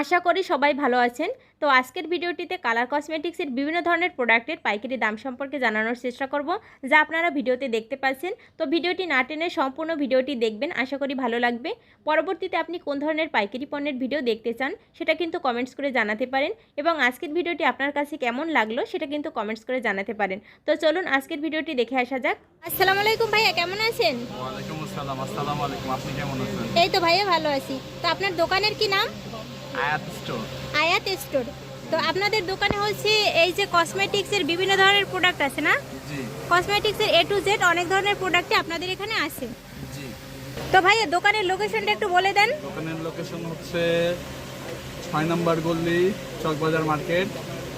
আশা করি সবাই ভালো আছেন। তো আজকের ভিডিওটিতে কালার কসমেটিক্সের বিভিন্ন ধরনের প্রোডাক্টের পাইকারি দাম সম্পর্কে জানানোর চেষ্টা করব যা আপনারা ভিডিওতে দেখতে পাচ্ছেন। তো ভিডিওটি না টেনে সম্পূর্ণ ভিডিওটি দেখবেন আশা করি ভালো লাগবে। পরবর্তীতে আপনি কোন ধরনের পাইকারি পণ্যের ভিডিও দেখতে চান সেটা কিন্তু কমেন্টস করে জানাতে পারেন এবং আজকের ভিডিওটি আপনার কাছে কেমন লাগল সেটা কিন্তু কমেন্টস করে জানাতে পারেন। তো চলুন আজকের ভিডিওটি দেখে আসা যাক। আসসালামু আলাইকুম ভাইয়া কেমন আছেন? ওয়ালাইকুম আসসালাম আসসালামু আলাইকুম আপনি কেমন আছেন? এই তো ভাইয়া ভালো আছি। তো আপনার দোকানের কি নাম? আয়াত স্টোর আয়াত স্টোর তো আপনাদের দোকানে হচ্ছে এই যে কসমেটিক্সের বিভিন্ন ধরনের প্রোডাক্ট আছে না? কসমেটিক্সের এ টু জেড অনেক ধরনের প্রোডাক্টই আপনাদের এখানে আছে। তো ভাইয়া দোকানের লোকেশনটা একটু বলে দেন। দোকানের লোকেশন হচ্ছে ছয় নম্বর গল্লি চকবাজার মার্কেট।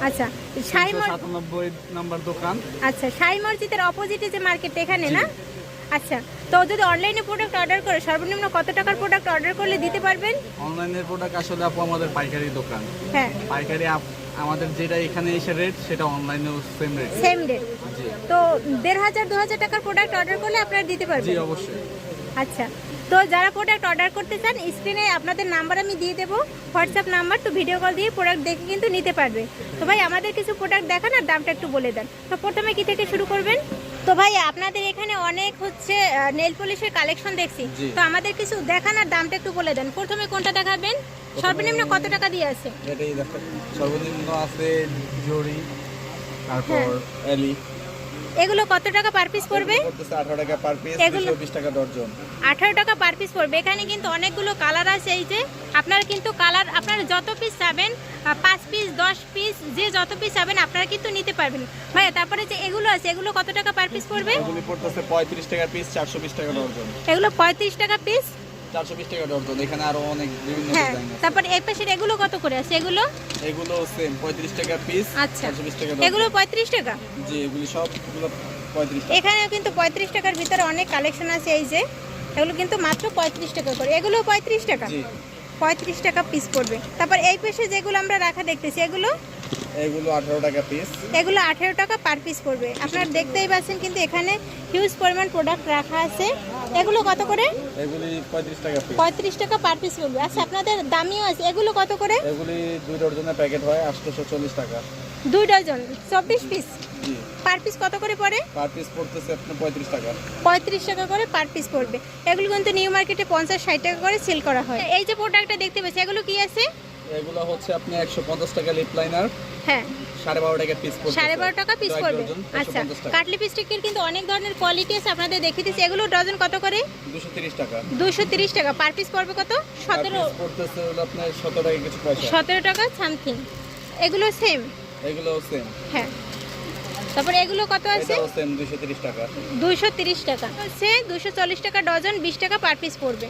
আচ্ছা সাই সাতানব্বই নম্বর দোকান। আচ্ছা সাই মসজিদের অপোজিটে যে মার্কেট এখানে না? আচ্ছা তো যদি অনলাইনে প্রোডাক্ট অর্ডার করে সর্বনিম্ন কত টাকার প্রোডাক্ট অর্ডার করলে দিতে পারবেন? অনলাইনের প্রোডাক্ট আসলে আপু আমাদের পাইকারি দোকান। হ্যাঁ। পাইকারি আপ- আমাদের যেটা এখানে এসে রেট সেটা অনলাইনেও সেম রেট সেম জি। তো দেড় হাজার দু হাজার টাকার প্রোডাক্ট অর্ডার করলে আপনারা দিতে পারবেন? জি অবশ্যই। আচ্ছা তো যারা প্রোডাক্ট অর্ডার করতে চান স্ক্রিনে আপনাদের নাম্বার আমি দিয়ে দেবো। হোয়াটসঅ্যাপ নাম্বার তো ভিডিও কল দিয়ে প্রোডাক্ট দেখে কিন্তু নিতে পারবে। তো ভাই আমাদের কিছু প্রোডাক্ট দেখান আর দামটা একটু বলে দেন। তো প্রথমে কি থেকে শুরু করবেন? তো ভাই আপনাদের এখানে অনেক হচ্ছে নেল পলিশের কালেকশন দেখছি। তো আমাদের কিছু দেখান আর দামটা একটু বলে দেন। প্রথমে কোনটা দেখাবেন? সর্বনিম্ন কত টাকা দিয়ে আছে? এটাই সর্বনিম্ন আছে জরি তারপর হ্যাঁ। এলি। এগুলো কত টাকা পার পিস পড়বে? করতেছে আঠারো টাকা পার পিস এগুলো- বিশ টাকা ডর্জন আঠারো টাকা পার পিস পড়বে। এখানে কিন্তু অনেকগুলো কালার আছে এই যে আপনারা কিন্তু কালার আপনারা যত পিস চাবেন আহ, পাঁচ পিস দশ পিস যে যত পিস চাবেন আপনারা কিন্তু নিতে পারবেন। ভাইয়া তারপরে যে এগুলো আছে এগুলো কত টাকা পার পিস পড়বে? এগুলি পড়তেছে পঁয়ত্রিশ টাকা পিস চারশো বিশ টাকা ডর্জন এগুলো পঁয়ত্রিশ টাকা পিস চারশো বিশ টাকা ডর্জন এখানে আরও অনেক বিভিন্ন হ্যাঁ ডিজাইন আছে। তারপরে এই পাশের এগুলো কত করে আছে? এগুলো? এগুলো সেম পঁয়ত্রিশ টাকা পিস আচ্ছা। চারশো বিশ টাকা এগুলো পঁয়ত্রিশ টাকা? জি এগুলি সবগুলো পঁয়ত্রিশ টাকা। এখানেও কিন্তু পঁয়ত্রিশ টাকার ভিতরে অনেক কালেকশন আছে এই যে। এগুলো কিন্তু মাত্র পঁয়ত্রিশ টাকা করে। এগুলো পঁয়ত্রিশ টাকা? জি। পঁয়ত্রিশ টাকা পিস পড়বে। তারপর এই পাশে যেগুলো আমরা রাখা দেখতেছি এগুলো? এগুলো আঠারো টাকা পিস এগুলো আঠেরো টাকা পার পিস পড়বে। আপনারা দেখতেই পাচ্ছেন কিন্তু এখানে হিউজ পরিমাণ প্রোডাক্ট রাখা আছে। এগুলো কত করে? এগুলি পঁয়ত্রিশ টাকা পিস পঁয়ত্রিশ টাকা পার পিস পড়বে। আচ্ছা আপনাদের দামিও আছে। এগুলো কত করে? এগুলি দুই ডর্জনের প্যাকেট হয় আটশোশো চল্লিশ টাকা। দুই ডজন চব্বিশ পিস পার পিস কত করে পড়ে? পার পিস পড়তেছে আপনার পঁয়ত্রিশ টাকা। পঁয়ত্রিশ টাকা করে পার পিস পড়বে। এগুলো কিন্তু নিউ মার্কেটে পঞ্চাশ ষাট টাকা করে সেল করা হয়। এই যে প্রোডাক্টটা দেখতে পাচ্ছি এগুলো কি আছে? এগুলো হচ্ছে আপনি একশো পঞ্চাশ টাকা লিপ লাইনার হ্যাঁ। সাড়ে বারো টাকা পিস পড়ছে সাড়ে বারো টাকা পিস পড়বে। আচ্ছা কাটলি পিস্টিকের কিন্তু অনেক ধরনের কোয়ালিটি আছে আপনাদের দেখিয়ে দিচ্ছি। এগুলো ডজন কত করে? দুশো তিরিশ টাকা। দুশো তিরিশ টাকা। পার পিস পড়বে কত? পার সতেরো পিস পড়তেছে হলো আপনার সতেরো টাকা কিছু পয়সা। সতেরো টাকা সামথিং এগুলো সেম এগুলো সেম হ্যাঁ। তারপরে এগুলো কত আছে? এটাও সেম দুশো তিরিশ টাকা। দুইশো তিরিশ টাকা। হচ্ছে দুশো চল্লিশ টাকা ডজন বিশ টাকা পার পিস পড়বে।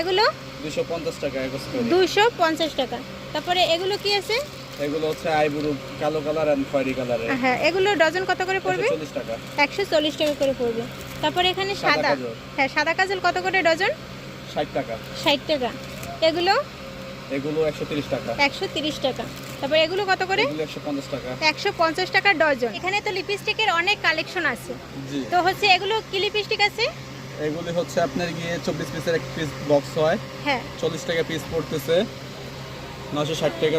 এগুলো? দুশো পঞ্চাশ টাকা এগোস করে। দুইশো পঞ্চাশ টাকা। তারপরে এগুলো কি আছে? এগুলো হচ্ছে আইবুরু কালো কালার অ্যান্ড খয়েরি কালারের হ্যাঁ এগুলো ডজন কত করে পড়বে? চল্লিশ টাকা। একশো চল্লিশ টাকা করে পড়বে। তারপরে এখানে সাদা হ্যাঁ সাদা কাজল কত করে ডজন? ষাট টাকা। ষাট টাকা। এগুলো? এগুলো একশো তিরিশ টাকা। একশো তিরিশ টাকা। তারপরে এগুলো কত করে? এগুলো একশো পঞ্চাশ টাকা। একশো পঞ্চাশ টাকা ডজন। এখানে তো লিপস্টিকের অনেক কালেকশন আছে। জি। তো হচ্ছে এগুলো কি লিপস্টিক আছে? এগুলি হচ্ছে আপনার গিয়ে চব্বিশ পিসের এক পিস বক্স হয়। হ্যাঁ। চল্লিশ টাকা পিস পড়তেছে। নশো ষাট টাকা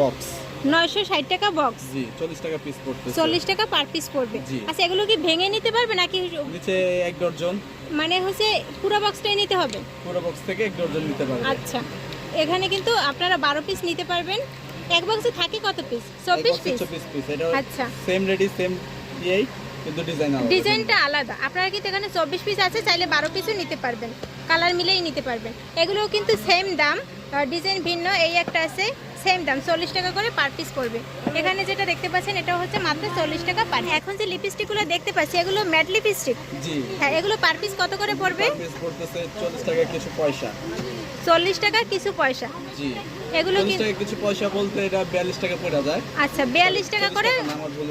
বক্স নয়শো ষাট টাকা বক্স জি চল্লিশ টাকা পিস পড়তেছে। চল্লিশ টাকা পার পিস পড়বে। আচ্ছা এগুলো কি ভেঙে নিতে পারবে নাকি নিচে এক ডর্জন মানে হচ্ছে পুরো বক্সটাই নিতে হবে? পুরো বক্স থেকে এক ডর্জন নিতে পারবে। আচ্ছা। এখানে কিন্তু আপনারা বারো পিস নিতে পারবেন। এক বক্সে থাকে কত পিস চব্বিশ পিস চব্বিশ পিস এটা আচ্ছা। সেম রেডি সেম ইয়েই। কিন্তু ডিজাইন আলাদা। ডিজাইনটা আলাদা। আপনারা কিন্তু এখানে চব্বিশ পিস আছে চাইলে বারো পিসও নিতে পারবেন। কালার মিলেই নিতে পারবেন। এগুলোও কিন্তু সেম দাম ডিজাইন ভিন্ন এই একটা আছে সেম দাম চল্লিশ টাকা করে পার পিস পড়বে। এখানে যেটা দেখতে পাচ্ছেন এটা হচ্ছে মাত্র চল্লিশ টাকা পার এখন যে লিপস্টিকগুলো দেখতে পাচ্ছি এগুলো ম্যাট লিপস্টিক জি। হ্যাঁ এগুলো পার পিস কত করে পড়বে? পিস পড়তেছে চল্লিশ টাকা কিছু পয়সা। চল্লিশ টাকা কিছু পয়সা। জি। এগুলো কিন্তু কিছু পয়সা বলতে এটা বিয়াল্লিশ টাকা পড়ে যায়। আচ্ছা বিয়াল্লিশ টাকা করে আমার ভুল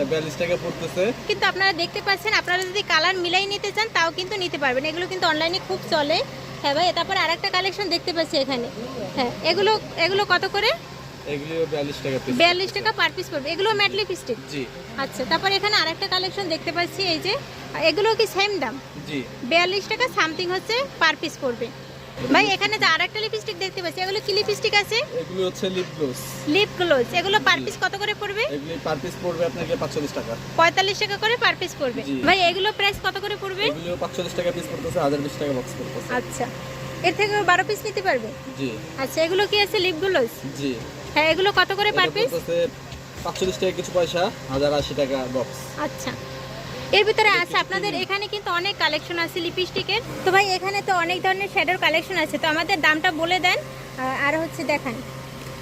এটা টাকা পড়তেছে। কিন্তু আপনারা দেখতে পাচ্ছেন আপনারা যদি কালার মিলাই নিতে চান তাও কিন্তু নিতে পারবেন। এগুলো কিন্তু অনলাইনে খুব চলে। হ্যাঁ ভাই তারপর আরেকটা কালেকশন দেখতে পাচ্ছি এখানে। হ্যাঁ এগুলো এগুলো কত করে? বিয়াল্লিশ টাকা পিস বিয়াল্লিশ টাকা পার পিস পড়বে। এগুলো ম্যাট লিপস্টিক জি। আচ্ছা তারপর এখানে আরেকটা কালেকশন দেখতে পাচ্ছি এই যে। এগুলো কি সেম দাম? জি। বিয়াল্লিশ টাকা সামথিং হচ্ছে পার পিস পড়বে। ভাই এখানে যে আরেকটা লিপস্টিক দেখতে পাচ্ছি এগুলো কি লিপস্টিক আছে? এগুলি হচ্ছে লিপ গ্লোস লিপ গ্লোজ এগুলো পার পিস কত করে পড়বে? এগুলি পার পিস পড়বে আপনাকে পাঁচচল্লিশ টাকা। পঁয়তাল্লিশ টাকা করে পার পিস পড়বে। ভাই এগুলো প্রাইস কত করে পড়বে? এগুলিও পাঁচচল্লিশ টাকা পিস পড়তেছে হাজার বিশ টাকা বক্স পড়তেছে। আচ্ছা। এর থেকে বারো পিস নিতে পারবে? জি। আচ্ছা এগুলো কি আছে লিপ গ্লোজ জি। হ্যাঁ এগুলো কত করে পার পিস পড়তেছে পাঁচচল্লিশ টাকা কিছু পয়সা হাজার আশি টাকা বক্স আচ্ছা। এর ভিতরে আছে আপনাদের এখানে কিন্তু অনেক কালেকশন আছে লিপস্টিকের তো ভাই এখানে তো অনেক ধরনের শ্যাডোর কালেকশন আছে তো আমাদের দামটা বলে দেন আর হচ্ছে দেখান।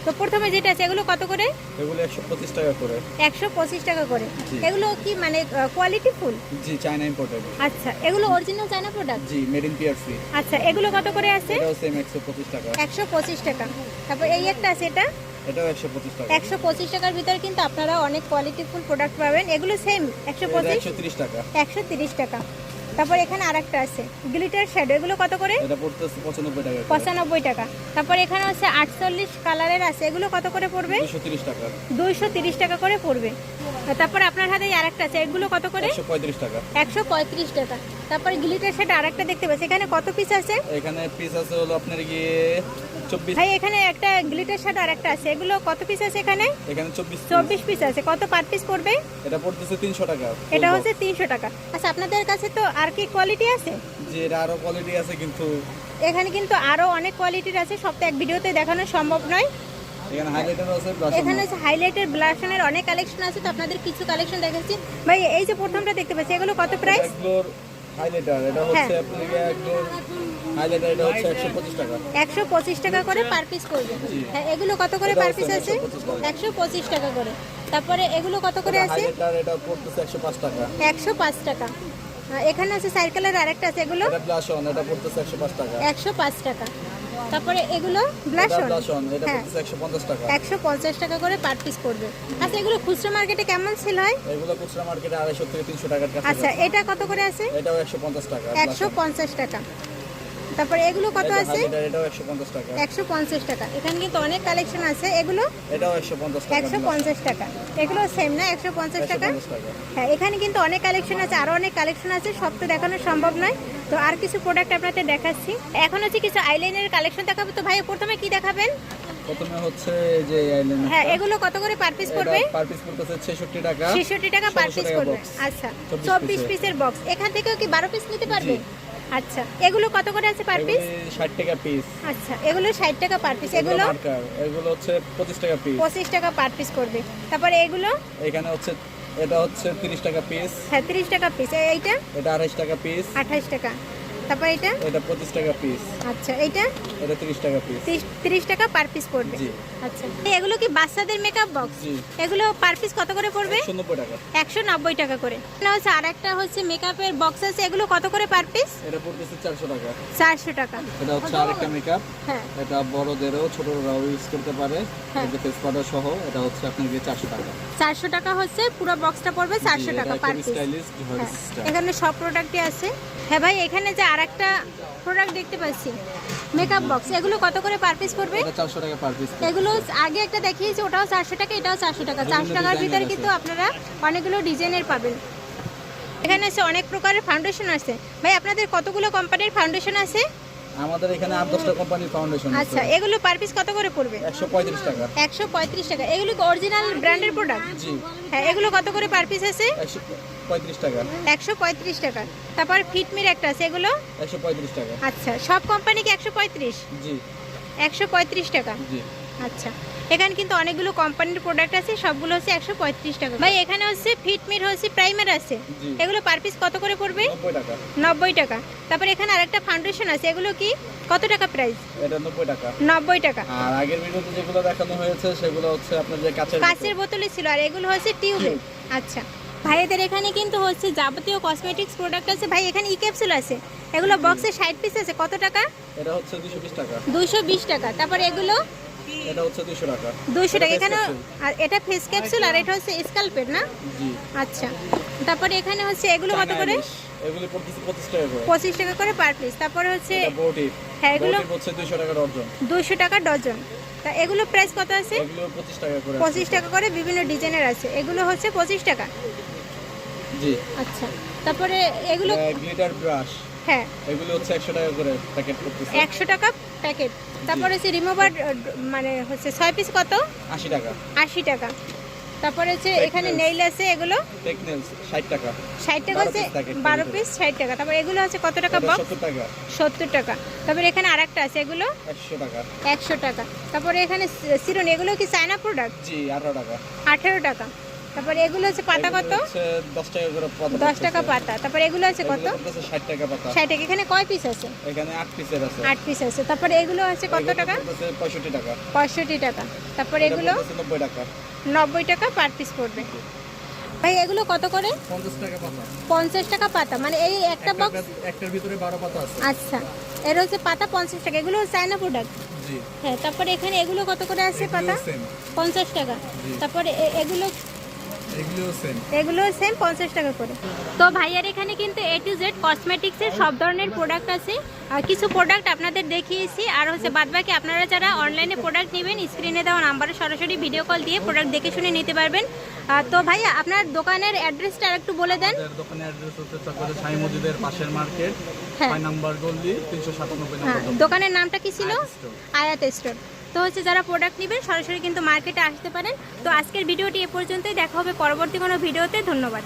তো প্রথমে যেটা আছে এগুলো কত করে? এগুলি একশো পঁচিশ টাকা করে। একশো পঁচিশ টাকা করে। এগুলো কি মানে কোয়ালিটি ফুল জি চায়না ইম্পোর্টেড আচ্ছা এগুলো অরিজিনাল চায়না প্রোডাক্ট জি মেড ইন পিআরসি আচ্ছা এগুলো কত করে আছে? এটাও সেম একশো পঁচিশ টাকা। একশো পঁচিশ টাকা। তারপর এই একটা আছে এটা? এটাও একশো পঁচিশ টাকা। একশো পঁচিশ টাকার ভিতরে কিন্তু আপনারা অনেক কোয়ালিটি ফুল প্রোডাক্ট পাবেন। এগুলো সেম একশো এটা পঁচিশ একশো তিরিশ টাকা। একশো তিরিশ টাকা। তারপর এখানে আরেকটা আছে গ্লিটার শ্যাডো এগুলো কত করে? এটা পড়তেছে টাকা তারপর এখানে হচ্ছে আটচল্লিশ কালারের আছে এগুলো কত করে পড়বে? দুশো তিরিশ টাকা। দুইশো তিরিশ টাকা করে পড়বে। তারপর আপনার হাতে আর একটা আছে এগুলো কত করে? একশো পঁয়ত্রিশ টাকা। একশো পঁয়ত্রিশ টাকা। তারপর গ্লিটার সেট আরেকটা দেখতে পাচ্ছি। এখানে কত পিস আছে? এখানে পিস আছে হলো আপনার গিয়ে ভাই এখানে একটা গ্লিটার সেট আরেকটা আছে। এগুলো কত পিস আছে এখানে? এখানে চব্বিশ piece। চব্বিশ পিস আছে। কত পার পিস পড়বে? এটা পড়তেছে তিনশো টাকা। এটা হচ্ছে তিনশো টাকা। আচ্ছা আপনাদের কাছে তো আর কি কোয়ালিটি আছে? যে এটা আরও কোয়ালিটি আছে কিন্তু এখানে কিন্তু আরও অনেক কোয়ালিটির আছে। সব তো এক ভিডিওতে দেখানো সম্ভব নয়। এখানে হাইলাইটার আছে এখানে হচ্ছে হাইলাইটের ব্লাশনের অনেক কালেকশন আছে। তো আপনাদের কিছু কালেকশন দেখাচ্ছি। ভাই এই যে প্রথমটা দেখতে পাচ্ছি এগুলো কত প্রাইস হাইলাইটার এটা হচ্ছে আপনার একশো পঁচিশ টাকা। টাকা করে পার পিস করবে। হ্যাঁ এগুলো কত করে পার পিস আছে? একশো পঁচিশ টাকা। করে। তারপরে এগুলো কত করে আছে? একশো পাঁচ টাকা। টাকা। আহ, এখানে আছে সাইকেলের আরেকটা আছে এগুলো? একশো পাঁচ টাকা। টাকা। তারপরে এগুলো ব্লাশন ব্লাশ হ্যাঁ। একশো পঞ্চাশ টাকা। টাকা করে পার পিস পড়বে। আচ্ছা এগুলো খুচরো মার্কেটে কেমন সেল হয়? এগুলো খুচরা মার্কেটে আড়াইশো থেকে তিনশো কাছে আচ্ছা এটা কত করে আছে? এটাও একশো পঞ্চাশ টাকা একশো পঞ্চাশ টাকা। তারপরে এগুলো কত আছে? এটাও একশো পঞ্চাশ টাকা। এখানে কিন্তু অনেক কালেকশন আছে। এগুলো? এটাও একশো পঞ্চাশ টাকা। এগুলো সেম না? একশো পঞ্চাশ একশো টাকা। হ্যাঁ এখানে কিন্তু অনেক কালেকশন আছে। আরও অনেক কালেকশন আছে। সব তো দেখানো সম্ভব নয়। তো আর কিছু প্রোডাক্ট আপনাদের দেখাচ্ছি। এখন হচ্ছে কিছু আইলাইনের কালেকশন দেখাবো। তো ভাই প্রথমে কি দেখাবেন? প্রথমে হচ্ছে যে আইল্যান্ড হ্যাঁ এগুলো কত করে পার পিস পড়বে? পার পিস পড়তেছে ছেষট্টি টাকা। পার পিস পড়বে। আচ্ছা। 24 চব্বিশ পিসের। বক্স এখান থেকেও কি বারো পিস নিতে পারবে। আচ্ছা এগুলো কত করে আছে পার পিস এগুলি ষাট টাকা পিস আচ্ছা এগুলো ষাট টাকা পার পিস এগুলো এগুলো? হচ্ছে পঁচিশ টাকা পিস পঁচিশ টাকা পার পিস করবে। তারপরে এগুলো? এখানে হচ্ছে এটা হচ্ছে তিরিশ টাকা পিস হ্যাঁ তিরিশ টাকা পিস এইটা? এটা আড়াইশ টাকা পিস আঠাশ টাকা। তারপর এটা? এটা পঁচিশ টাকা পিস আচ্ছা এইটা এটা তিরিশ টাকা পিস তিরিশ- তিরিশ টাকা পার পিস পড়বে। জি। আচ্ছা। এগুলো কি বাচ্চাদের মেকআপ বক্স এগুলো পার পিস কত করে পড়বে? একশো নব্বই টাকা। একশো নব্বই টাকা করে। না হচ্ছে মেকআপের বক্স আছে। এগুলো কত করে পার পিস এটা পড়তেছে চারশো টাকা। চারশো টাকা। এটা হচ্ছে আরেকটা মেকআপ হ্যাঁ। এটা বড়দেরও ছোটরাও ইউজ করতে পারে। এই ফেস পাউডার সহ এটা হচ্ছে আপনার গিয়ে চারশো টাকা। চারশো টাকা হচ্ছে পুরো বক্সটা পড়বে চারশো টাকা পার পিস হ্যাঁ। এখানে সব প্রোডাক্টই আছে। হ্যাঁ ভাই এখানে যে আর একটা প্রোডাক্ট দেখতে পাচ্ছি। মেকআপ বক্স এগুলো কত করে পার পিস পড়বে? চারশো টাকা পার পিস এগুলো আগে একটা দেখিয়েছি ওটাও চারশো টাকা এটাও চারশো টাকা। চারশো টাকার ভিতরে কিন্তু আপনারা অনেকগুলো ডিজাইনের পাবেন। এখানে আছে অনেক প্রকারের ফাউন্ডেশন আছে। ভাই আপনাদের কতগুলো কোম্পানির ফাউন্ডেশন আছে? আমাদের এখানে আট দশটা কোম্পানির ফাউন্ডেশন আচ্ছা এগুলো পার পিস কত করে পড়বে? একশো পঁয়ত্রিশ টাকা। একশো পঁয়ত্রিশ টাকা। এগুলো অরিজিনাল ব্র্যান্ডের প্রোডাক্ট জি। হ্যাঁ এগুলো কত করে পার পিস আছে? পঁয়ত্রিশ টাকা। একশো পঁয়ত্রিশ টাকা। তারপর ফিটমির একটা আছে এগুলো? একশো পঁয়ত্রিশ টাকা। আচ্ছা সব কোম্পানি কি একশো পঁয়ত্রিশ? জি। একশো পঁয়ত্রিশ টাকা? জি। আচ্ছা এখানে কিন্তু অনেকগুলো কোম্পানির প্রোডাক্ট আছে সবগুলো হচ্ছে একশো পঁয়ত্রিশ টাকা। ভাই এখানে হচ্ছে ফিটমির হচ্ছে প্রাইমার আছে। এগুলো পার পিস কত করে পড়বে? নব্বই টাকা। তারপর এখানে আরেকটা ফাউন্ডেশন আছে এগুলো কি? কত টাকা প্রাইস এটা নব্বই টাকা। নব্বই টাকা। আর আগের ভিডিওতে যেগুলো দেখানো হয়েছে সেগুলো হচ্ছে আপনার যে কাছের কাচের বোতলে। ছিল আর এগুলো হচ্ছে টিউবের আচ্ছা ভাইদের এখানে কিন্তু হচ্ছে যাবতীয় কসমেটিক্স প্রোডাক্ট আছে। ভাই এখানে ই ক্যাপসুল আছে। এগুলো বক্সে ষাট পিস আছে। কত টাকা? এটা হচ্ছে দুশো বিশ টাকা। দুইশো বিশ টাকা। তারপর এগুলো? এটা হচ্ছে দুশো টাকা। দুইশো টাকা। এখানে আর এটা ফেস ক্যাপসুল আর এটা হচ্ছে স্কাল্পের না? জি। আচ্ছা। তারপরে এখানে হচ্ছে এগুলো কত করে? এগুলি পড়তেছে পঁচিশ টাকা করে। পঁচিশ টাকা করে পার পিস তারপরে হচ্ছে হ্যাঁ এগুলো হচ্ছে দুশো টাকা ডর্জন দুশো টাকা ডজন তা এগুলো প্রাইস কত আছে? এগুলো পঁচিশ টাকা করে পঁচিশ টাকা করে বিভিন্ন ডিজাইনের আছে। এগুলো হচ্ছে পঁচিশ টাকা। জি। আচ্ছা। তারপরে এগুলো গ্লিটার ব্রাশ হ্যাঁ। এগুলো হচ্ছে একশো টাকা করে প্যাকেট করতেছে। একশো টাকা প্যাকেট তারপরে হচ্ছে রিমুভার মানে হচ্ছে ছয় পিস কত? আশি টাকা। আশি টাকা। তারপরে হচ্ছে এখানে নেইল আছে এগুলো? টেকনেলস ষাট টাকা। ষাট টাকা বারো হচ্ছে piece packet বারো করে পিস ষাট টাকা। তারপর এগুলো আছে কত টাকা বক্স সত্তর টাকা। সত্তর টাকা। তারপরে এখানে আরেকটা আছে এগুলো? একশো টাকা। একশো টাকা। তারপরে এখানে সিরন এগুলো কি চায়না প্রোডাক্ট জি আঠারো টাকা। আঠেরো টাকা। তারপরে এগুলো হচ্ছে পাতা কত? এগুলো হচ্ছে দশ টাকা করে পাতা টাকা পাতা। তারপরে এগুলো আছে কত? ষাট টাকা পাতা। ষাট টাকা। এখানে কয় পিস আছে? এখানে আট পিসের আছে। আট পিস আছে। তারপরে এগুলো আছে কত টাকা? পঁয়ষট্টি টাকা। পঁয়ষট্টি টাকা। তারপরে এগুলো? পড়তেছে নব্বই টাকা। নব্বই টাকা পার পিস পড়বে। ভাই এগুলো কত করে? পঞ্চাশ টাকা পাতা। পঞ্চাশ টাকা পাতা। মানে এই একটা বক্স একটার ভিতরে বারো পাতা আছে। আচ্ছা। এর হচ্ছে পাতা পঞ্চাশ টাকা। এগুলো চায়না প্রোডাক্ট জি। হ্যাঁ তারপরে এখানে এগুলো কত করে আছে পাতা? সেম পঞ্চাশ টাকা। তারপরে এগুলো এগুলো সেম পঞ্চাশ টাকা করে। তো ভাইয়ার এখানে কিন্তু এ টু জেড কসমেটিক্সের সব ধরনের প্রোডাক্ট আছে। কিছু প্রোডাক্ট আপনাদের দেখিয়েছি আর হচ্ছে বাদবাকি আপনারা যারা অনলাইনে প্রোডাক্ট নেবেন স্ক্রিনে দেওয়া নাম্বারে সরাসরি ভিডিও কল দিয়ে প্রোডাক্ট দেখে শুনে নিতে পারবেন। তো ভাইয়া আপনার দোকানের অ্যাড্রেসটা আর একটু বলে দেন। দোকানের অ্যাড্রেস হচ্ছে চকবাজার সাই মসজিদের পাশের মার্কেট হ্যাঁ। নাম্বার গল্লি তিনশো সাতানব্বই হ্যাঁ দোকানের নামটা কি ছিল। আয়াত স্টোর। তো হচ্ছে যারা প্রোডাক্ট নেবেন, সরাসরি কিন্তু মার্কেটে আসতে পারেন। তো আজকের ভিডিওটি এ পর্যন্তই। দেখা হবে পরবর্তী কোনো ভিডিওতে। ধন্যবাদ।